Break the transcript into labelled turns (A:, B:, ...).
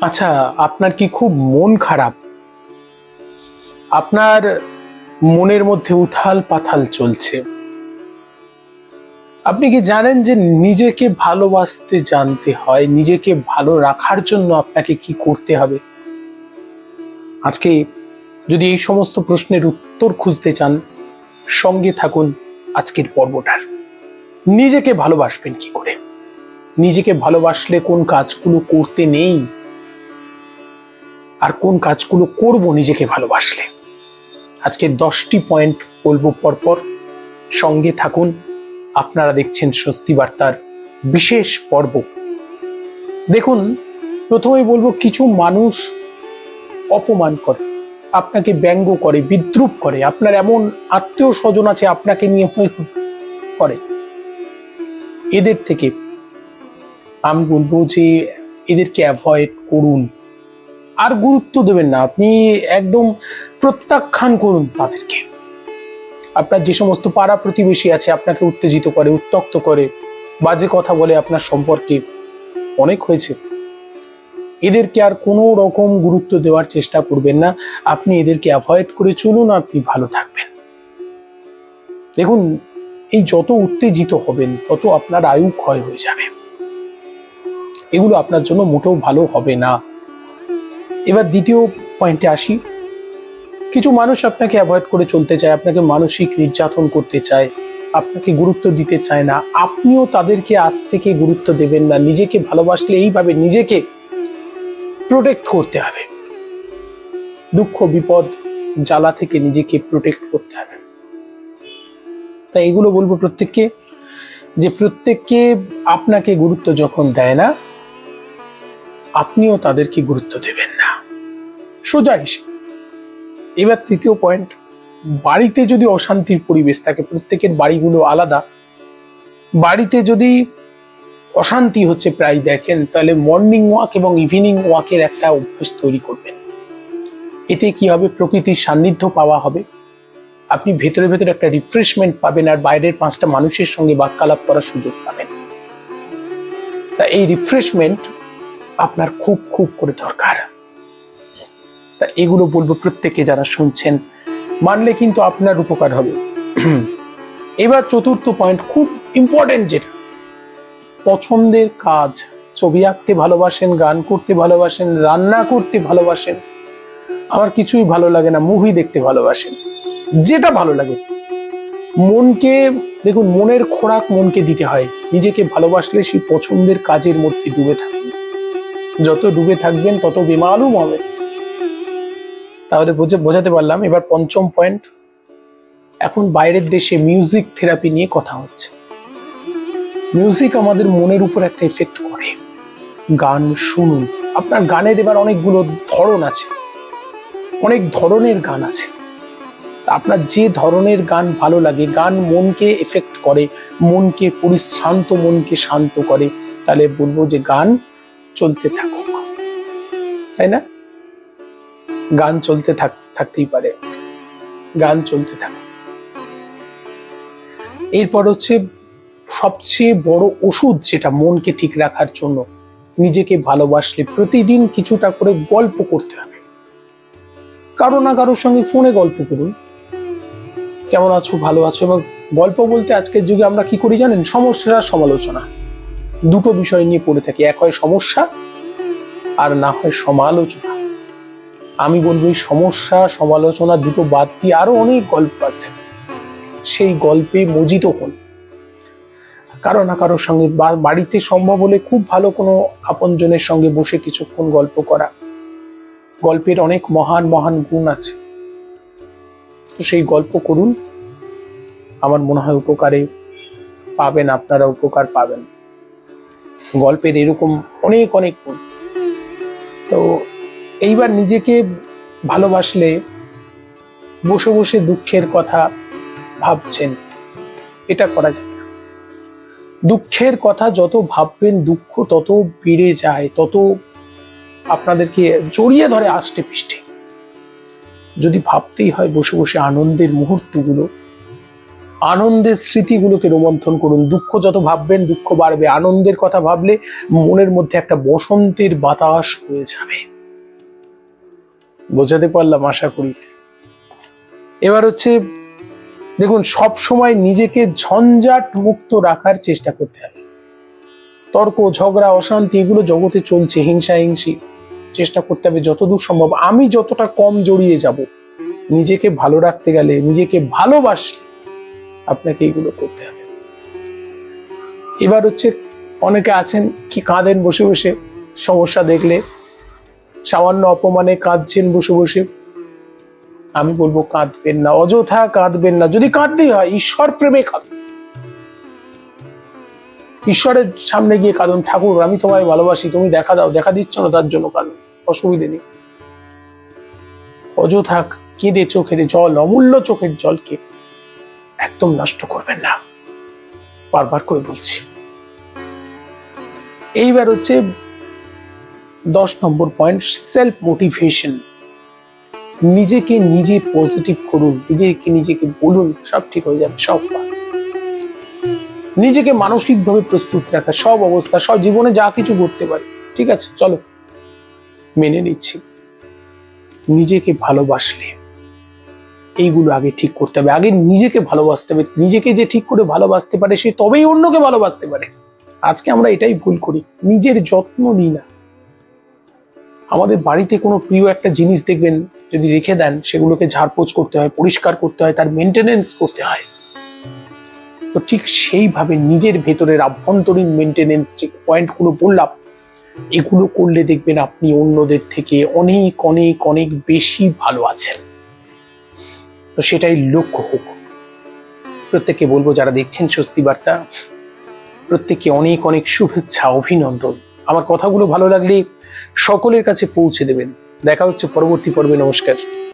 A: আচ্ছা আপনার কি খুব মন খারাপ? আপনার মনের মধ্যে উথাল পাথাল চলছে। আপনি কি জানেন যে নিজেকে ভালোবাসতে জানতে হয়, নিজেকে ভালো রাখার জন্য আপনাকে কি করতে হবে? আজকে যদি এই সমস্ত প্রশ্নের উত্তর খুঁজতে চান, সঙ্গে থাকুন আজকের পর্বটার। নিজেকে ভালোবাসবেন কি করে? নিজেকে ভালোবাসলে কোন কাজগুলো করতে নেই? আর কোন কাজগুলো করব নিজেকে ভালোবাসলে? আজকে দশটি পয়েন্ট বলব পরপর। সঙ্গে থাকুন, আপনারা দেখছেন স্বস্তি বার্তার বিশেষ পর্ব। দেখুন, প্রথমেই বলব কিছু মানুষ অপমান করে, আপনাকে ব্যঙ্গ করে, বিদ্রুপ করে, আপনার এমন আত্মীয় স্বজন আছে আপনাকে নিয়ে করে। এদের থেকে আমি বলব যে এদেরকে অ্যাভয়েড করুন। আর গুরুত্ব দেবেন না। আপনি একদম প্রত্যাখ্যান করুন তাদেরকে। আপনার যে সমস্ত পাড়া প্রতিবেশী আছে, আপনাকে উত্তেজিত করে উত্তক্ত করে, বাজে কথা বলে আপনার সম্পর্কে অনেক হয়েছে। এদেরকে আর কোনো রকম গুরুত্ব দেওয়ার চেষ্টা করবেন না। আপনি এদেরকে অ্যাভয়েড করে চলুন, আপনি ভালো থাকবেন। দেখুন, এই যত উত্তেজিত হবেন, তত আপনার আয়ু ক্ষয় হয়ে যাবে। এগুলো আপনার জন্য মোটেও ভালো হবে না। এবার দ্বিতীয় পয়েন্টে আসি। কিছু মানুষ আপনাকে অ্যাভয়েড করে চলতে চায়, আপনাকে মানসিক নির্যাতন করতে চায়, আপনাকে গুরুত্ব দিতে চায় না। আপনিও তাদেরকে আজ থেকে গুরুত্ব দেবেন না। নিজেকে ভালোবাসলে এইভাবে নিজেকে প্রোটেক্ট করতে হবে। দুঃখ, বিপদ, জ্বালা থেকে নিজেকে প্রোটেক্ট করতে হবে। তাই এগুলো বলব প্রত্যেককে যে প্রত্যেককে আপনাকে গুরুত্ব যখন দেয় না, আপনিও তাদেরকে গুরুত্ব দেবেন না। সোজা হিসেবে এবার তৃতীয় পয়েন্ট বাড়িতে যদি অশান্তির পরিবেশ থাকে, প্রত্যেকের বাড়িগুলো আলাদা, বাড়িতে যদি অশান্তি হচ্ছে প্রায় দেখেন, তাহলে মর্নিং ওয়াক এবং ইভিনিং ওয়াকের একটা অভ্যাস তৈরি করবেন। এতে কি হবে? প্রকৃতির সান্নিধ্য পাওয়া হবে। আপনি ভেতরে ভেতরে একটা রিফ্রেশমেন্ট পাবেন আর বাইরের পাঁচটা মানুষের সঙ্গে বাক্যালাপ করার সুযোগ পাবেন। তা এই রিফ্রেশমেন্ট আপনার খুব খুব করে দরকার। এগুলো বলব প্রত্যেকে যারা শুনছেন। মানলে কিন্তু আপনার উপকার হবে। এবার চতুর্থ পয়েন্ট খুব ইম্পর্টেন্ট যেটা। পছন্দের কাজ, ছবি আঁকতে ভালোবাসেন, গান করতে ভালোবাসেন, রান্না করতে ভালোবাসেন, আমার কিছুই ভালো লাগে না মুভি দেখতে ভালোবাসেন। যেটা ভালো লাগে। মনকে, দেখুন, মনের খোরাক মনকে দিতে হয়। নিজেকে ভালোবাসলে সেই পছন্দের কাজের মধ্যে ডুবে থাকবেন যত ডুবে থাকবেন, তত বেমালুম হবে। তাহলে বুঝে বোঝাতে পারলাম। এবার পঞ্চম পয়েন্ট এখন বাইরের দেশে মিউজিক থেরাপি নিয়ে কথা হচ্ছে। মিউজিক আমাদের মনের উপর একটা এফেক্ট করে। গান শুনুন। আপনার গানের এবার অনেকগুলো ধরন আছে। অনেক ধরনের গান আছে। আপনার যে ধরনের গান ভালো লাগে, গান মনকে এফেক্ট করে, মনকে পরিশ্রান্ত, মনকে শান্ত করে, তাহলে বলব যে গান চলতে থাকুক। তাই না? গান চলতে থাক, থাকতেই পারে। গান চলতে থাকুক এরপর হচ্ছে সবচেয়ে বড় ওষুধ যেটা মনকে ঠিক রাখার জন্য, নিজেকে ভালোবাসলে প্রতিদিন কিছুটা করে গল্প করতে হবে। কারও না কারোর সঙ্গে ফোনে গল্প করুন। কেমন আছো, ভালো আছো এবং গল্প বলতে আজকের যুগে আমরা কি করি জানেন? সমস্যার সমালোচনা। দুটো বিষয় নিয়ে পড়ে থাকি। এক হয় সমস্যা আর না হয় সমালোচনা। আমি বলব, এই সমস্যা, সমালোচনা দুটো বাদ দিয়ে আরও অনেক গল্প আছে। সেই গল্পে মজিত হন। কারও না কারোর সঙ্গে বাড়িতে সম্ভব হলে খুব ভালো কোনো আপনজনের সঙ্গে বসে কিছুক্ষণ গল্প করা। গল্পের অনেক মহান মহান গুণ আছে। তো সেই গল্প করুন। আমার মনে হয় উপকারে পাবেন, আপনারা উপকার পাবেন। গল্পের এরকম অনেক অনেক গুণ। তো এইবার নিজেকে ভালোবাসলে বসে বসে দুঃখের কথা ভাবছেন। এটা করা যায়। দুঃখের কথা যত ভাববেন, দুঃখ তত বেড়ে যায়, তত আপনাদেরকে জড়িয়ে ধরে আষ্টে পৃষ্ঠে। যদি ভাবতেই হয় বসে বসে আনন্দের মুহূর্তগুলো, আনন্দের স্মৃতিগুলোকে রোমন্থন করুন। দুঃখ যত ভাববেন, দুঃখ বাড়বে। আনন্দের কথা ভাবলে মনের মধ্যে একটা বসন্তের বাতাস হয়ে যাবে। বোঝাতে পারলাম আশা করি। এবার হচ্ছে, দেখুন, সব সময় নিজেকে ঝঞ্ঝাট মুক্ত রাখার চেষ্টা করতে হবে। তর্ক, ঝগড়া, অশান্তি, এগুলো জগতে চলছে, হিংসা, হিংসি, চেষ্টা করতে হবে যতদূর সম্ভব। আমি যতটা কম জড়িয়ে যাব, নিজেকে ভালো রাখতে গেলে, নিজেকে ভালোবাসলে আপনাকে এগুলো করতে হবে। এবার হচ্ছে, অনেকে আছেন কি কাঁদেন বসে বসে, সমস্যা দেখলে সামান্য অপমানে কাঁদছেন বসে বসে। আমি বলব, কাঁদবেন না, অযথা কাঁদবেন না। যদি কাঁদতেই হয়, ঈশ্বর প্রেমে কাঁদুন। ঈশ্বরের সামনে গিয়ে কাঁদুন। ঠাকুর, আমি তোমায় ভালোবাসি, তুমি দেখা দাও, দেখা দিচ্ছ না তার জন্য কাঁদুন অসুবিধে নেই। অযথা কেঁদে চোখের জল, অমূল্য চোখের জলকে একদম নষ্ট করবেন না। বারবার করে বলছি। এইবার হচ্ছে দশ নম্বর পয়েন্ট সেলফ মোটিভেশন নিজেকে নিজে পজিটিভ করুন, নিজেকে নিজেকে বলুন, সব ঠিক হয়ে যাবে, সব। নিজেকে মানসিকভাবে প্রস্তুত রাখা, সব অবস্থা, সব জীবনে যা কিছু করতে পারে, ঠিক আছে? চলো, মেনে নিচ্ছি। নিজেকে ভালোবাসলে, এইগুলো আগে ঠিক করতে হবে। আগে নিজেকে ভালোবাসতে হবে, নিজেকে যে ঠিক করে ভালোবাসতে পারে, সে তবেই অন্যকে ভালোবাসতে পারে। আজকে আমরা এটাই ভুল করি, নিজের যত্ন নিই না। আমাদের বাড়িতে কোনো প্রিয় একটা জিনিস দেখবেন, যদি রেখে দেন, সেগুলোকে ঝাড়পোছ করতে হয়, পরিষ্কার করতে হয়, তার মেনটেনেন্স করতে হয়। তো ঠিক সেইভাবে নিজের ভেতরের আভ্যন্তরীণ মেনটেনেন্স যে পয়েন্টগুলো বললাম, এগুলো করলে দেখবেন আপনি অন্যদের থেকে অনেক অনেক অনেক বেশি ভালো আছেন। তো সেটাই লক্ষ্য হোক। প্রত্যেককে বলব, যারা দেখছেন স্বস্তি বার্তা, প্রত্যেককে অনেক অনেক শুভেচ্ছা, অভিনন্দন। আমার কথাগুলো ভালো লাগলে সকলের কাছে পৌঁছে দেবেন। দেখা হচ্ছে পরবর্তী পর্বে। নমস্কার।